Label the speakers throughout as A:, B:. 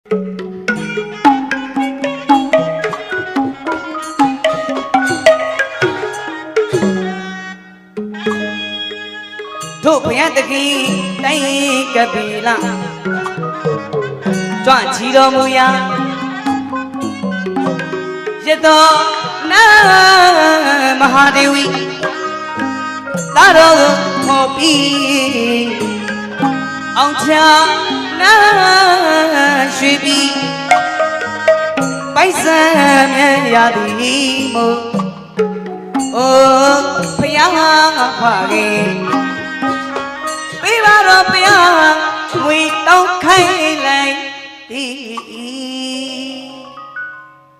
A: တို့ဘုရားတခင်တိုင်းကပီလာကြွချီတော်မူရာရတောနာမဟာဒေဝီသာတော်ကိုခေါ်ပြီးအောင်ချာ နာရွှေပြီးပိုက်ဆံမြတ်ရသည်မို့အိုးဖယားခွာခင်ပေးပါတော့ဘုရားငွေတောင်းခိုင်းလိုက်ဒီ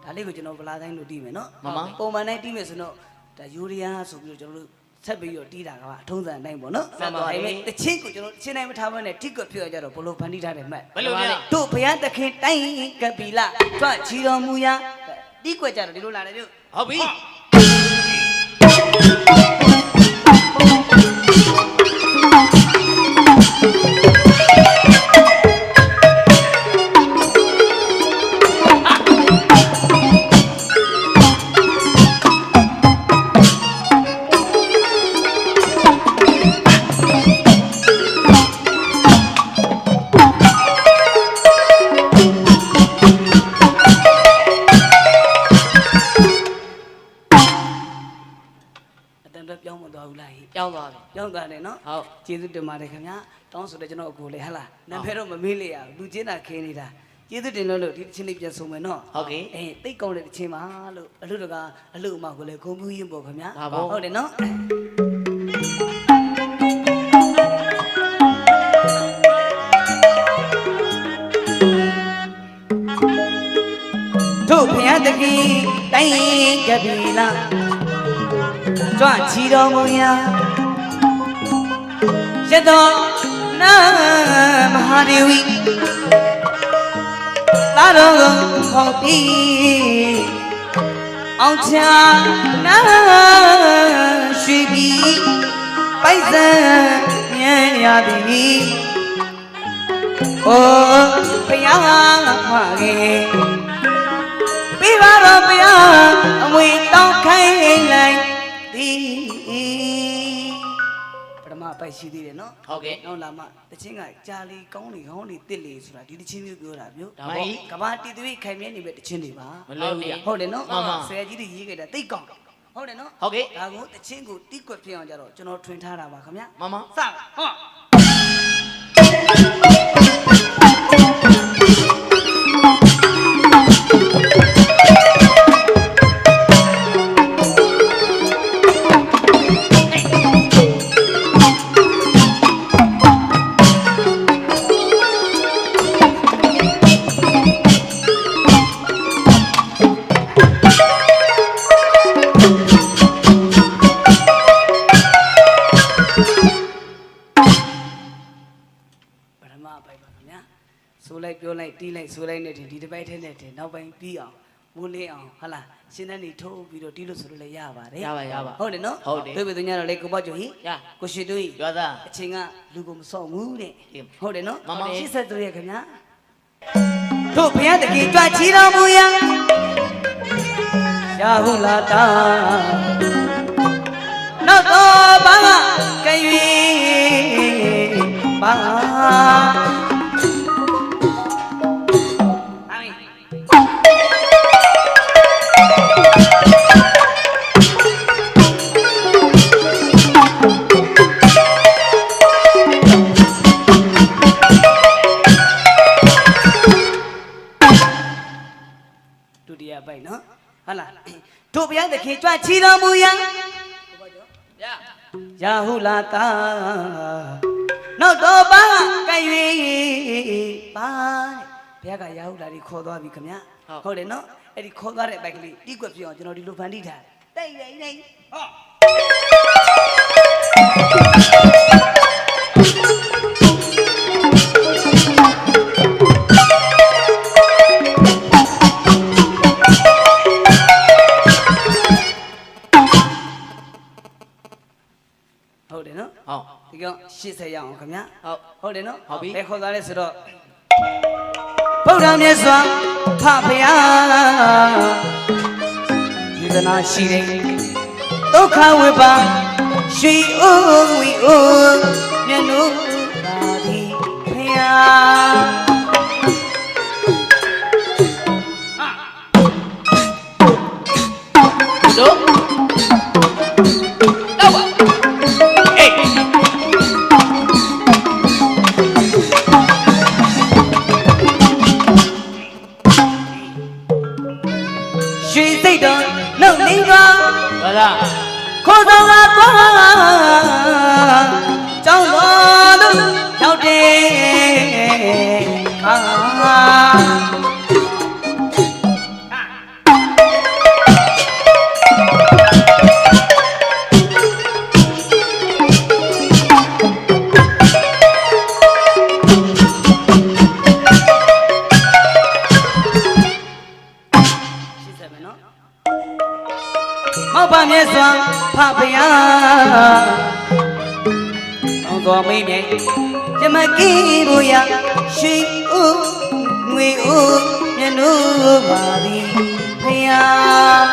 A: ဒါလေးကိုကျွန်တော်ဗလာတိုင်းလို့တီးမယ်နော်
B: မှန်ပါ
A: ပုံမှန်တိုင်းတီးမယ်ဆိုတော့ဒါယူရီးယားဆိုပြီးတော့ကျွန်တော်တို့ ဆက်ပြီးတော့တီးတာကအထုံးစံအတိုင်းပေါ့နော်
B: မှန်ပါ
A: ဒါပေမဲ့တချင်းကိုကျွန်တော်တချင်းတိုင်းမထားဘဲနဲ့တိကပြောကြတော့ဘလို့ဖန်တီးထားတယ်မှတ်
B: ဘယ်လိုလဲ
A: တို့ဘုရားသခင်တိုင်းကပီလာတွချီတော်မူရာတီးကွက်ကြတော့ဒီလိုလာတယ်ပြု
B: ဟုတ်ပြီ
A: ပါတယ်ခင်ဗျာတောင်းဆိုတဲ့ကျွန်တော်အကိုလေဟဟလားနာမည်တော့မမေးလေရဘူးလူချင်းတာခင်းနေတာကျေးဇူးတင်လို့လို့ဒီတစ်ချင်းလေးပြန်ဆုံးမယ်နော်
B: ဟုတ်ကဲ့
A: အေးတိတ်ကောင်းတဲ့တစ်ချင်းပါလို့အလူတကအလူအမကိုလည်းဂုံပြူးရင်ပေါ့ခင်ဗျာ
B: ဒါပါ
A: ဟုတ်တယ်နော်တို့ဘုရားတခင်တိုင်းကပီလာကြွချီတော်မူရာ ရတောနာမဟာဒေဝီသာတော်ကိုခေါ်ပြီးအောင်ချာနာရွှေပြီးပိုက်ဆံမြဲရသည်အိုးဘုရားခွာခဲ့ပြီးပါတော့ဘုရားအမွေတောင်းခိုင်းလိုက်သည် ပထမပိုက်ရှိသေးတယ်နော်
B: ဟုတ်ကဲ့
A: နောက်လာမှတချင်းကကြာလီကောင်းလီကောင်းလီတစ်လီဆိုတာဒီတချင်းမျိုးပြောတာမျိုး
B: ဒါပေါ့
A: ကဘာတီသွေးခိုင်မြဲနေပဲတချင်းတွေပါ
B: မလွယ်ဘူးဗျ
A: ဟုတ်တယ်နော်
B: မှန်ပါ
A: ဆရာကြီးတွေရေးခဲ့တာတိတ်ကောင်းဟုတ်တယ်နော်
B: ဟုတ်ကဲ့
A: ဒါကိုတချင်းကိုတိကွက်ဖြစ်အောင်ကြတော့ကျွန်တော်ထွင်ထားတာပါခင်ဗျ
B: မမ
A: စဟောပ ပြောလိုက်တီးလိုက်ဆိုလိုက်နဲ့တင်ဒီတစ်ပိုက်ထဲနဲ့တင်နောက်ပိုင်းပြီးအောင်မိုးလင်းအောင်ဟုတ်လားရှင်းတဲ့နေထိုးပြီးတော့တီးလို့ဆိုလို့လည်းရပါတယ်
B: ရပါရပါ
A: ဟုတ်တယ်နော်
B: ဟုတ်တယ်
A: တို့ပြီသူညတော့လေကိုပေါ့ကျော်ဟိ
B: ရ
A: ကိုရှိတို့ဟိ
B: ရွာသား
A: အချင်းကလူကိုမစော့ဘူးတဲ့
B: အေး
A: ဟုတ်တယ်နော်
B: မှန်ပါ
A: ရှစ်ဆက်သူရဲ့ခင်ဗျာတို့ဘုရားတခင်ကြွချီတော်မူရာရာဟုလာတာနောက်တော့ဘာကကရွေပါ ရာဟုလာတာနောက်တော့ဘာကရွေပါတဲ့ဘုရားကရာဟုလာဒီခေါ်သွားပြီခင်ဗျာဟုတ်တယ်နော်အဲ့ဒီခေါ်သွားတဲ့ဘက်ကလေးတိကွက်ပြအောင်ကျွန်တော်ဒီလိုဖန်တီးထားတယ်တိတ်တိတ်တိတ်ဟောဟုတ် 80ရအောင်ခင်ဗျာ
B: ဟုတ်
A: ဟုတ်တယ်နော်
B: ဟုတ်ပြီ
A: ဘယ်ခေါ်သွားလဲဆိုတော့ဗုဒ္ဓမြတ်စွာဖဖရာယေသနာရှိတဲ့ဒုက္ခဝိပါရွှေအိုးဝီအိုးမြတ်နုပါတိဖရာ နှုတ်နေပါ
B: ဘာသာ
A: ခေါ်ဆောင်လာကွာကြောင်းတော်သူရောက်တယ် တောင်းတော်မိတ်နဲ့ဇမကီဘူရရွှေဦးငွေဦးမြတ်နုပါသည်ဖယား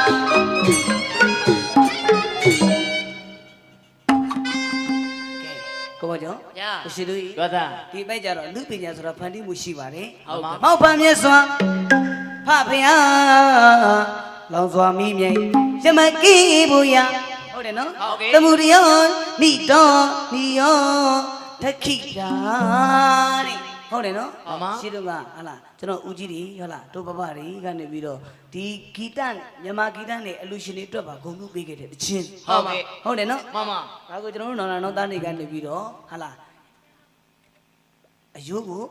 A: ကိုမကျော်
B: ညာ
A: ကိုရှိလူကြီး
B: ဘာသာ
A: ဒီပိုက်ကြတော့လူပညာဆိုတာဖန်တီးမှုရှိပါတယ်
B: ဟုတ်ပါ
A: မောက်ပါမြတ်စွာဖဖယားလောင်စွာမိမြိတ်ရမကီဘူရ ဟုတ်တယ်နော်
B: ဟုတ်ကဲ့
A: သမှုရယောနိတော်နိယောတခိတာတဲ့ဟုတ်တယ်နော်
B: မှန်ပါ
A: ရှိတော့ကဟာလားကျွန်တော်ဦးကြီးတွေဟုတ်လားတို့ဘဘတွေကနေပြီးတော့ဒီဂီတမြန်မာဂီတနဲ့အလူရှင်တွေအတွက်ပါဂုဏ်ပြုပေးခဲ့တဲ့တခြင်း
B: ဟုတ်ကဲ့
A: ဟုတ်တယ်နော်
B: မမ
A: ဒါကိုကျွန်တော်တို့နောင်နာနောင်သားတွေကနေပြီးတော့ဟာလားအယုကို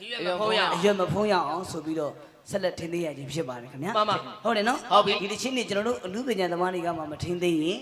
B: အရွယ်မဖို့ရအောင်
A: အရွယ်မဖုံးရအောင်ဆိုပြီးတော့ဆက်လက်ထင်းသေးရခြင်းဖြစ်ပါတယ်ခင်ဗျာ
B: မှန်ပါ
A: ဟုတ်တယ်နော်
B: ဟုတ်ပြီ
A: ဒီတစ်ချင်းနေကျွန်တော်တို့အလူပညာသမားတွေကမှမထင်းသေးရင်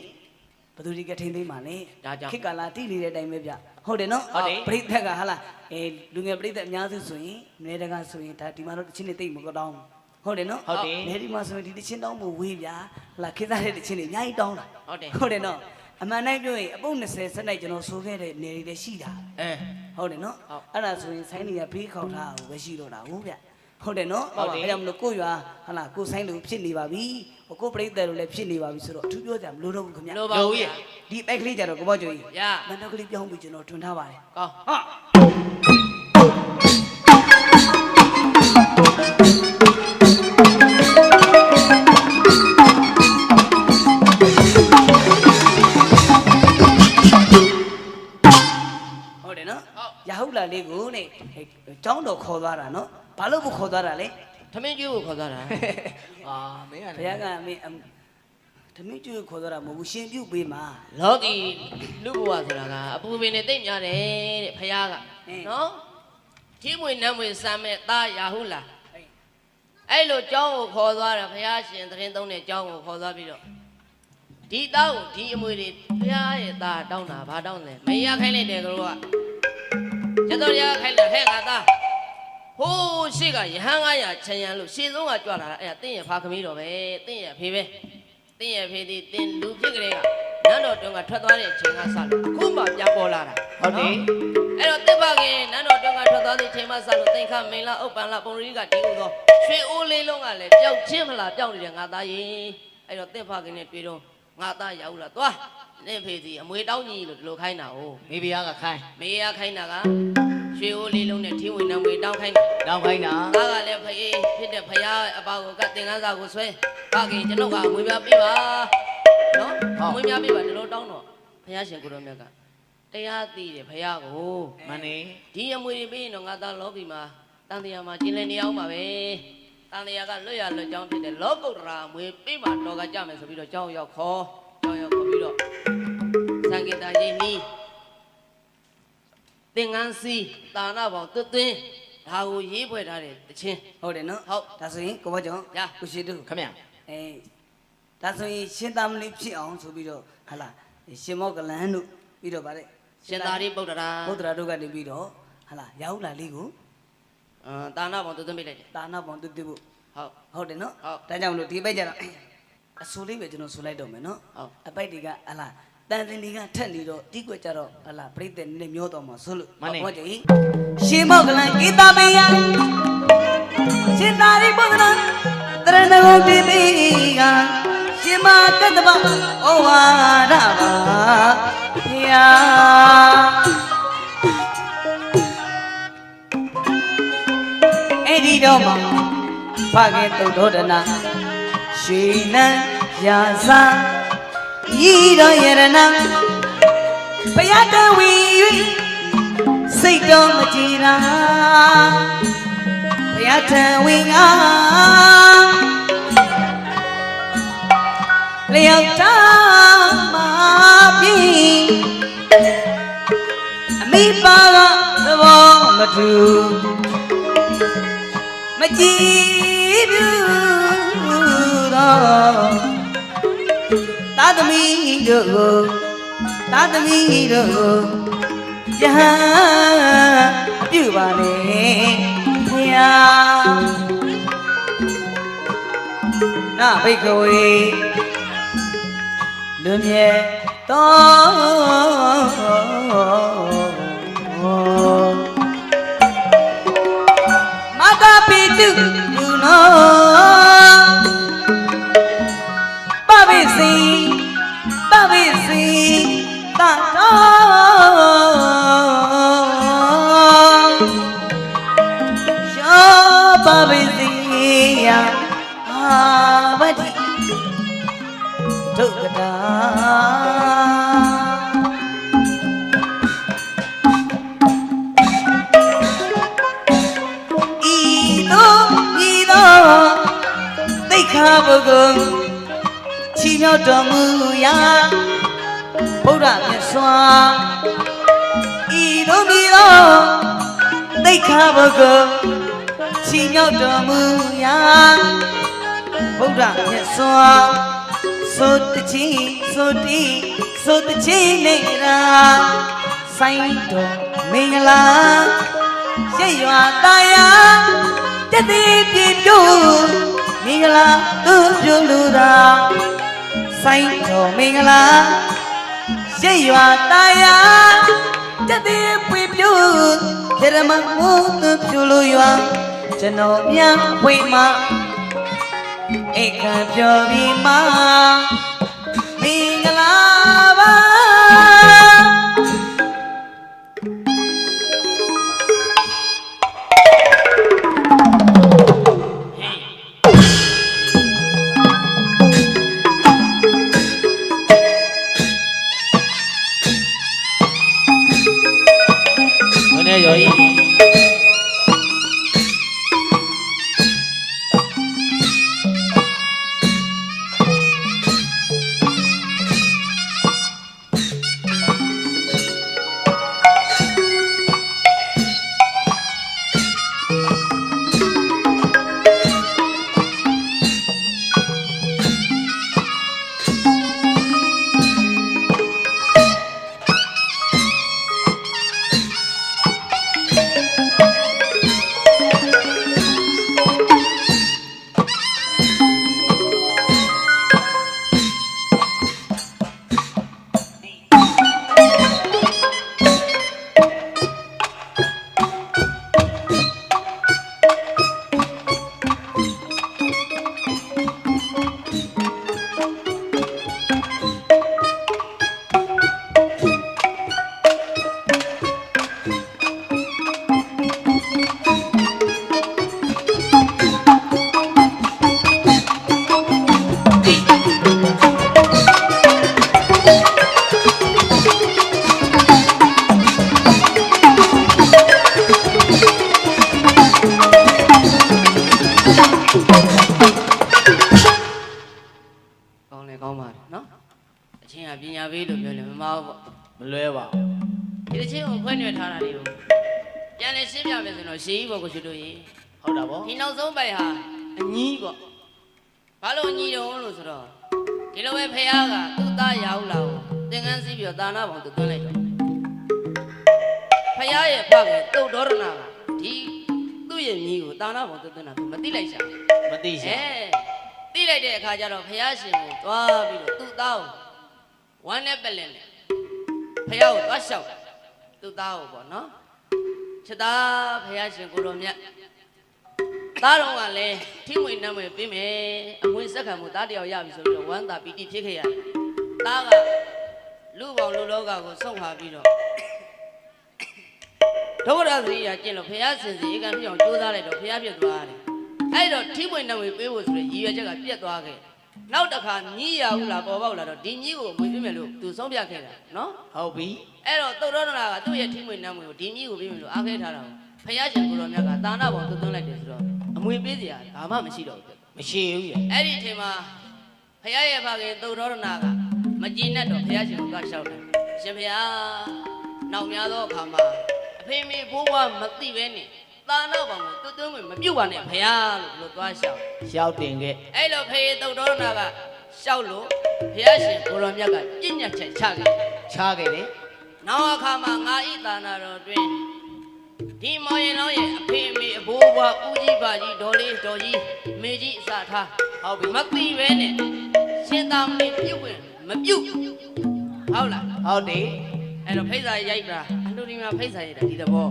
A: ဘယ်သူတွေကထင်းသေးမှာလဲ
B: ဒါကြောင့်
A: ခေတ်ကာလတိနေတဲ့အတိုင်းပဲဗျဟုတ်တယ်နော်
B: ဟုတ်တယ်
A: ပရိသတ်ကဟာလားအဲလူငယ်ပရိသတ်အများစုဆိုရင်နေတကဆိုရင်ဒါဒီမှာတော့တစ်ချင်းနေတိတ်မကောင်းဘူးဟုတ်တယ်နော်
B: ဟုတ်တယ်
A: နေဒီမှာဆိုရင်ဒီတစ်ချင်းတောင်းဖို့ဝေးဗျာဟာလားခေတ်သားတဲ့တစ်ချင်းတွေအများကြီးတောင်းတာ
B: ဟုတ်တယ်
A: ဟုတ်တယ်နော်အမှန်တိုင်းပြောရင်အပုတ်20ဆက်လိုက်ကျွန်တော်ဆိုခဲ့တဲ့နေတွေလည်းရှိတာ
B: အဲ
A: ဟုတ်တယ်နော်
B: ဟုတ်
A: အဲ့ဒါဆိုရင်ဆိုင်းနေရဘေးခေါက်ထားအောင်ပဲရှိတော့တာဟုတ်ဗျ ဟုတ်တယ်နော်
B: ဟုတ်တယ်
A: အဲ့ဒါမလို့ကိုယ့်ရွာဟလာကိုယ်ဆိုင်းလို့ဖြစ်နေပါပြီဟိုကိုယ်ပြိတ္တလို့လည်းဖြစ်နေပါပြီဆိုတော့အထူးပြောကြမလို့တော့ဘူးခင်ဗျ
B: လိုပါဘူးရ
A: ဒီပိုက်ကလေးကြတော့ကိုမောကျော်ကြီး
B: ရ
A: မန္တကလေးပြောင်းပြီးကျွန်တော်ထွန်ထားပါတယ်
B: ကောင်း
A: ဟာဟုတ်တယ်နော်
B: ဟုတ်
A: ရဟုတ်လာလေးကိုနဲ့ကျောင်းတော်ခေါ်သွားတာနော် ဘာလို့ကိုခေါ်သွားတာလဲ
B: သမင်းကျွေးကိုခေါ်သွားတာအာမင်းက
A: ဘုရားကမင်းအမ်ဓမင်းကျွေးခေါ်သွားတာမဟုတ်ဘူးရှင်ပြုတ်ပေးမှာ
B: လောကီလူဘဝဆိုတာကအပူပင်နဲ့တိတ်များတယ်တဲ့ဖခင်က
A: အင်း
B: နော်ကြီးမွေနမ်းမွေစမ်းမဲ့သားရာဟုလား
A: အဲ့
B: အဲ့လိုကျောင်းကိုခေါ်သွားတာဖခင်ရှင်သရင်သုံးတဲ့ကျောင်းကိုခေါ်သွားပြီးတော့ဒီသားကိုဒီအမွေတွေဖခင်ရဲ့သားတောင်းတာဘာတောင်းလဲမရခိုင်းလိုက်တယ်ကလို့ကကျတော့ရခိုင်းလိုက်ဟဲ့ငါသား ဟိုးရှိကယဟန်900ချန်ရန်လို့ရှေ့ဆုံးကကြွလာတာအဲ့ဒါတင်းရဲ့ဖာခမီးတော်ပဲတင်းရဲ့ဖေပဲတင်းရဲ့ဖေဒီတင်းလူဖြစ်ကလေးကနန်းတော်တွင်ကထွက်သွားတဲ့အချိန်ကစလို့အခုမှပြန်ပေါ်လာတာ
A: ဟုတ်တယ်
B: အဲ့တော့တစ်ဖခင်နန်းတော်တွင်ကထွက်သွားတဲ့အချိန်မှစလို့သင်္ခမင်္လာဥပ္ပန္လာပုံရိကဒီဥသောရွှေအိုးလေးလုံးကလည်းပျောက်ချင်းမလားပျောက်နေတယ်ငါသားရင်အဲ့တော့တစ်ဖခင်နဲ့တွေ့တော့ငါသားရောက်လာသွားနင့်ဖေစီအမွေတောင်းကြီးလို့ဒီလိုခိုင်းတာ哦
C: မိဖုရားကခိုင်း
B: မေရခိုင်းတာက ရွှေအိုးလေးလုံးနဲ့ထင်းဝင်နှံမွေတောင်းခိုင်းတာ
C: တောင်းခိုင်းတာ
B: သားကလည်းဖေးဖြစ်တဲ့ဖရာအပါကိုကသင်္ကန်းစာကိုဆွဲဖခင်ကျွန်တော်ကအမွေများပေးပါနော်အမွေများပေးပါဒီလိုတောင်းတော့ဖရာရှင်ကိုရောမြတ်ကတရားသိတယ်ဖရာကို
C: မန်နေ
B: ဒီအမွေတွေပေးရင်တော့ငါသားလောကီမှာတန်တရားမှာကျင်းလည်နေအောင်ပါပဲတန်တရားကလွတ်ရလွတ်ကြောင်းဖြစ်တဲ့လောကုတ္တရာအမွေပေးမှတော်ကကြမယ်ဆိုပြီးတော့ကြောင်းရောက်ခေါ်ကြောင်းရောက်ခေါ်ပြီးတော့သံဃေတာရင်နီး သင်္ကန်းစီတာနာပေါင်းသွတ်သွင်းဒါကိုရေးဖွဲ့ထားတဲ့တခြင်း
A: ဟုတ်တယ်နော်
B: ဟုတ်
A: ဒါဆိုရင်ကိုဘောကျော်
B: ရ
A: ကိုရှိတု
C: ခမရ
A: အဲဒါဆိုရင်ရှင်သာမဏေဖြစ်အောင်ဆိုပြီးတော့ဟာလာရှင်မောကလန်တို့ပြီးတော့ဗါတဲ့
B: ရှင်သာရိပုတ္တရာ
A: ဘုဒ္ဓရာတို့ကနေပြီးတော့ဟာလာရောက်လာလေးကို
B: အမ်တာနာပေါင်းသွတ်သွင်းပေးလိုက်တယ်
A: တာနာပေါင်းတူတူဖို့
B: ဟုတ်
A: ဟုတ်တယ်နော်
B: ဟုတ်
A: ဒါကြောင့်မလို့ဒီပိုက်ကြတော့အဆူလေးပဲကျွန်တော်ဆူလိုက်တော့မယ်နော်
B: ဟုတ်
A: အပိုက်တွေကဟာလာ တန်စင်တွေကထက်နေတော့ဒီကွက်ကြတော့ဟလာပြိတ္တနဲ့မျောတော်မှာဆိုလို့
C: မှန်တယ်
A: ဟုတ်တယ်ရှင်မောကလန်ဧတာပယရှင်သာရိပုတ္တရာတရဏဂုံတိပိကရှင်မကတ္တဗဩဝါဒပါဖျာအဲ့ဒီတော့မှဖခင်သုဒ္ဓောဒနာရွှေနံရာစာ ဤတော်ယရဏဘုရားတော်ဝီ၍စိတ်တော်မကြည်ရာဘုရားထံဝင်ငါလျောက်တာမှာပြီအမိပါကသဘောမတူမကြည် တို့ကိုသာသမီတို့ကိုယဟန်အပြုပါလေဖျားနာဘိကဝေလွန်မြဲတော်မတာပိတုလူနော သိက္ခာပုဂ္ဂိုလ်ချီးမြှောက်တော်မူရာဘုရားမြတ်စွာဤသို့ဤသို့သိက္ခာပုဂ္ဂိုလ်ချီးမြှောက်တော်မူရာဘုရားမြတ်စွာဆိုတချင်းဆိုတီဆိုတချင်းနေရာဆိုင်တော်မင်္ဂလာရှေ့ရွာတာယာတသေးပြည့်ပြို့ ဆိုင်တော်မင်္ဂလာရှေ့ရွာတာယာတသေးပြည့်ပြို့ရမမိုးသူပြုလူရွာကျွန်တော်များဝိမှာဧကံပြောပြီးမှမင်္ဆုံး
B: ပိုက်ဟာအညီးပေါ့ဘာလို့အညီးတော့လို့ဆိုတော့ဒီလိုပဲဖះကသူ့သားရောက်လာကိုသင်္ကန်းစီးပြီးတော့ဒါနဘောင်သူသွင်းလိုက်တော့ဖះရဲ့ဖခင်တုတ်တော်ရနာကဒီသူ့ရဲ့မြီးကိုဒါနဘောင်သူသွင်းတာသူမသိလိုက်ရှာဘူး
C: မသိရှာ
B: အဲသိလိုက်တဲ့အခါကျတော့ဖះရှင်ကိုသွားပြီးတော့သူ့သားကိုဝမ်းနဲ့ပက်လက်နဲ့ဖះကိုသွားလျှောက်သူ့သားကိုပေါ့နော်ချက်သားဖះရှင်ကိုတော်မြတ် သားတော်ကလည်းထိမွေနှမ်းမွေပေးမယ်အမွေစက္ကံမှုသားတယောက်ရပြီဆိုပြီးတော့ဝမ်းသာပီတိဖြစ်ခဲ့ရတယ်သားကလူပေါင်းလူလောကကိုဆုံးပါပြီးတော့ဒုက္ခရသတိရကျင့်လို့ဖះစင်စီဧကံပြအောင်ကြိုးစားလိုက်တော့ဖះပြတ်သွားတယ်အဲ့တော့ထိမွေနှမ်းမွေပေးဖို့ဆိုတဲ့ရည်ရွယ်ချက်ကပြတ်သွားခဲ့နောက်တစ်ခါမြည်ရဘူးလားပေါ်ပေါက်လာတော့ဒီမြည်ကိုမွေပေးမယ်လို့သူဆုံးဖြတ်ခဲ့တာနော်
C: ဟုတ်ပြီ
B: အဲ့တော့သုတ္တရနာကသူ့ရဲ့ထိမွေနှမ်းမွေကိုဒီမြည်ကိုပေးမယ်လို့အားခဲထားတာကိုဖះရှင်ကိုတော်မြတ်ကတာနာပေါင်းသွတ်သွင်းလိုက်တယ်ဆိုတော့အ မွေပေးစရာဘာမှမရှိတော့ဘူး
C: မရှိဘူးရ
B: အဲ့ဒီအချိန်မှာဖះရဲ့ဖခင်သုတ္တရနာကမကြည်နဲ့တော့ဖះရှင်ကိုသွားလျှောက်တယ်ရှင်ဖះနောက်များသောအခါမှာအဖေမေဘိုးဘွားမသိပဲနဲ့တာနာပေါင်းကိုသွတ်သွင်းမပြုတ်ပါနဲ့ဖះလို့ဘယ်လိုသွားလျှောက်
C: ရှောက်တင်ခဲ့
B: အဲ့လိုဖေသုတ္တရနာကလျှောက်လို့ဘုရားရှင်ကိုရောမြတ်ကပြညတ်ချက်ချခဲ့တယ်
C: ချခဲ့တယ်။
B: နောက်အခါမှာငါဤသာနာတော်တွင် ဒီမောင်ရင်လောင်းရဲ့အဖေအမေအဘိုးဘွားဦးကြီးပါကြီးဒေါ်လေးဒေါ်ကြီးမေကြီးအစထား
C: ဟုတ်ပြီ
B: မသိပဲနဲ့ရှင်သာမဏေပြုတ်ဝင်မပြုတ်ဟုတ်လား
C: ဟုတ်တယ်
B: အဲ့တော့ဖိတ်စာရိုက်တာအလူဒီမှာဖိတ်စာရိုက်တာဒီသဘော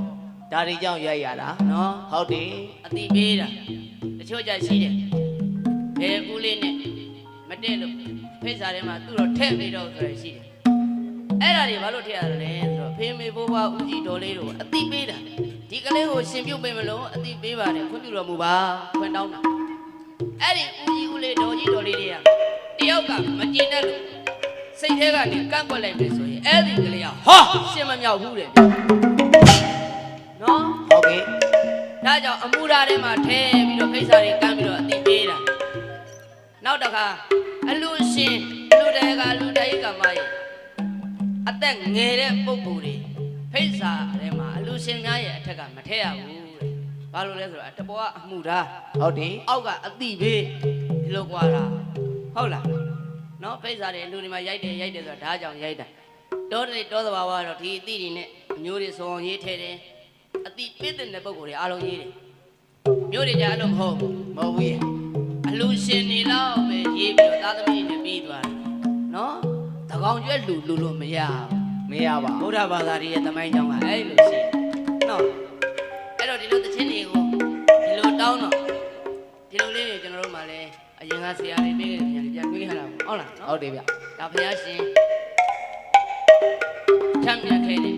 C: ဒါတွေကြောင့်ရိုက်ရတာ
B: နော်
C: ဟုတ်တယ်
B: အတိပေးတာတချို့ကြရှိတယ်ဘယ်ကူလေးနဲ့မတည့်လို့ဖိတ်စာထဲမှာသူ့တော့ထည့်ပြီးတော့ဆိုရရှိတယ်အဲ့ဒါတွေဘာလို့ထည့်ရတယ်လဲဆိုတော့ဖေမေဘိုးဘွားဦးကြီးဒေါ်လေးတို့အတိပေးတာ ဒီကလေးကိုရှင်ပြုတ်ပေးမလို့အတိပေးပါတယ်ခွင့်ပြုတော်မူပါခွင့်တောင်းတာအဲ့ဒီဦးကြီးဦးလေးဒေါ်ကြီးဒေါ်လေးတွေကတယောက်ကမကျင်တတ်လို့စိတ်ထဲကနေကန့်ကွက်လိုက်ပြီဆိုရင်အဲ့ဒီကလေးကဟာရှင်မမြောက်ဘူးတဲ့နော်
C: ဟုတ်ကဲ့
B: ဒါကြောင့်အမှုရာထဲမှာထဲပြီးတော့ခိစ္စတွေကမ်းပြီးတော့အတိပေးတာနောက်တစ်ခါအလူရှင်လူတဲကလူတဲကမရဲ့အသက်ငယ်တဲ့ပုဂ္ဂိုလ်တွေဖိတ်စာထဲမှာအလူ ရှင်များရဲ့အထက်ကမထည့်ရဘူးတဲ့ဘာလို့လဲဆိုတော့တဘောကအမှုရာ
C: ဟုတ်တယ်
B: အောက်ကအတိပေးဒီလိုကွာတာဟုတ်လားနော်ဖိတ်စာတွေလူတွေမှာရိုက်တယ်ရိုက်တယ်ဆိုတော့ဒါကြောင့်ရိုက်တာတောတွေတောသဘာဝကတော့ဒီအတိတွေနဲ့အမျိုးတွေစုံအောင်ရေးထဲတယ်အတိပေးတဲ့ပုဂ္ဂိုလ်တွေအားလုံးရေးတယ်မျိုးတွေကြအဲ့လိုမဟုတ်ဘူး
C: မဟုတ်ဘူးရ
B: အလူရှင်နေလောက်ပဲရေးပြီးတော့သားသမီးတွေပြီးသွားတယ်နော်တကောင်ကျွဲလူလူလို့မရဘူး
C: မရပါ
B: ဗု
C: ဘူး
B: ဒ္ဓဘာသာတွေရဲ့တမိုင်းကြောင်းကအဲ့လိုရှိတယ် နော်အဲ့တော့ဒီလိုသချင်းတွေကိုဒီလိုတောင်းတော့ဒီလိုလေးတွေကျွန်တော်တို့မှလည်းအရင်ကဆရာတွေပေးခဲ့တဲ့ပြန်ပြန်တွေးရတာပေါ့ဟုတ်လားနော်
C: ဟုတ်တယ်ဗျ
B: ဒါဘုရားရှင်ချမ်းမြတ်ခဲ့တယ်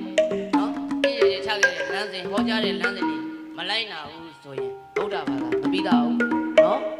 B: နော်ပြည့်ရည်ချခဲ့တဲ့လမ်းစဉ်ဟောကြားတဲ့လမ်းစဉ်တွေမလိုက်နာဘူးဆိုရင်ဗုဒ္ဓဘာသာမပြီးတော့ဘူး